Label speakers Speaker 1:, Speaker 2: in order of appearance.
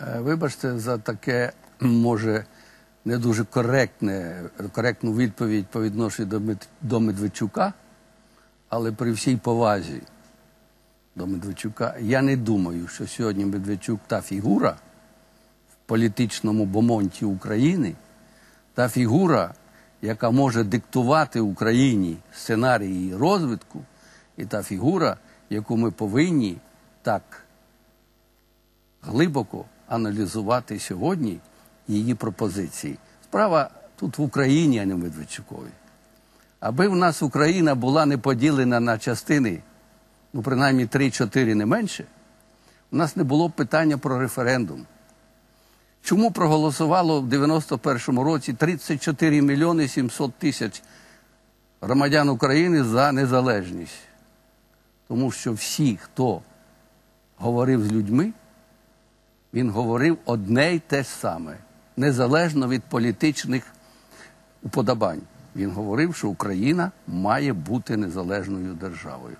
Speaker 1: Е, Вибачте за таке, може, не дуже коректне, коректну відповідь по відношенню до, Мед- до Медведчука, але при всій повазі до Медведчука, я не думаю, що сьогодні Медведчук та фігура в політичному бомонті України, та фігура, яка може диктувати Україні сценарій її розвитку, і та фігура, яку ми повинні так глибоко аналізувати сьогодні її пропозиції. Справа тут в Україні, а не в Медведчукові. Аби в нас Україна була не поділена на частини, ну принаймні 3-4 не менше, у нас не було питання про референдум. Чому проголосувало в 91-му році 34 мільйони 700 тисяч громадян України за незалежність? Тому що всі, хто говорив з людьми, він говорив одне й те ж саме, незалежно від політичних уподобань. Він говорив, що Україна має бути незалежною державою.